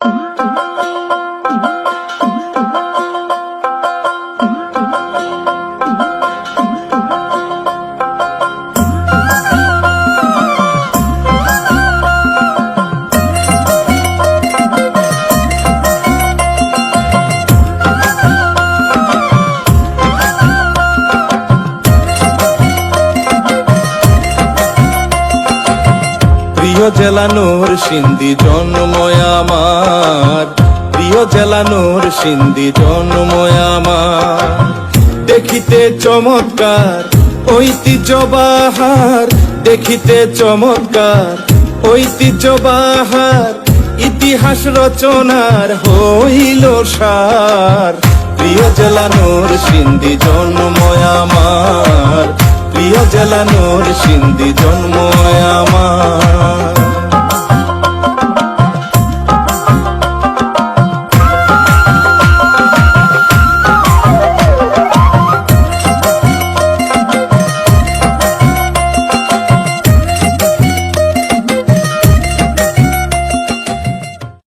嗯嗯。প্রিয় জেলা নূর সিন্ধি জন্ময় আমার। প্রিয় জেলা নূর সিন্ধি জন্ময় আমার। দেখিতে চমৎকার ঐতিহ্য বাহার দেখিতে চমৎকার ঐতিহ্য বাহার ইতিহাস রচনার হইল সার। প্রিয় জেলা নূর সিন্ধি জন্ময় আমার। প্রিয় জেলা নূর সিন্ধি জন্ময় আমার।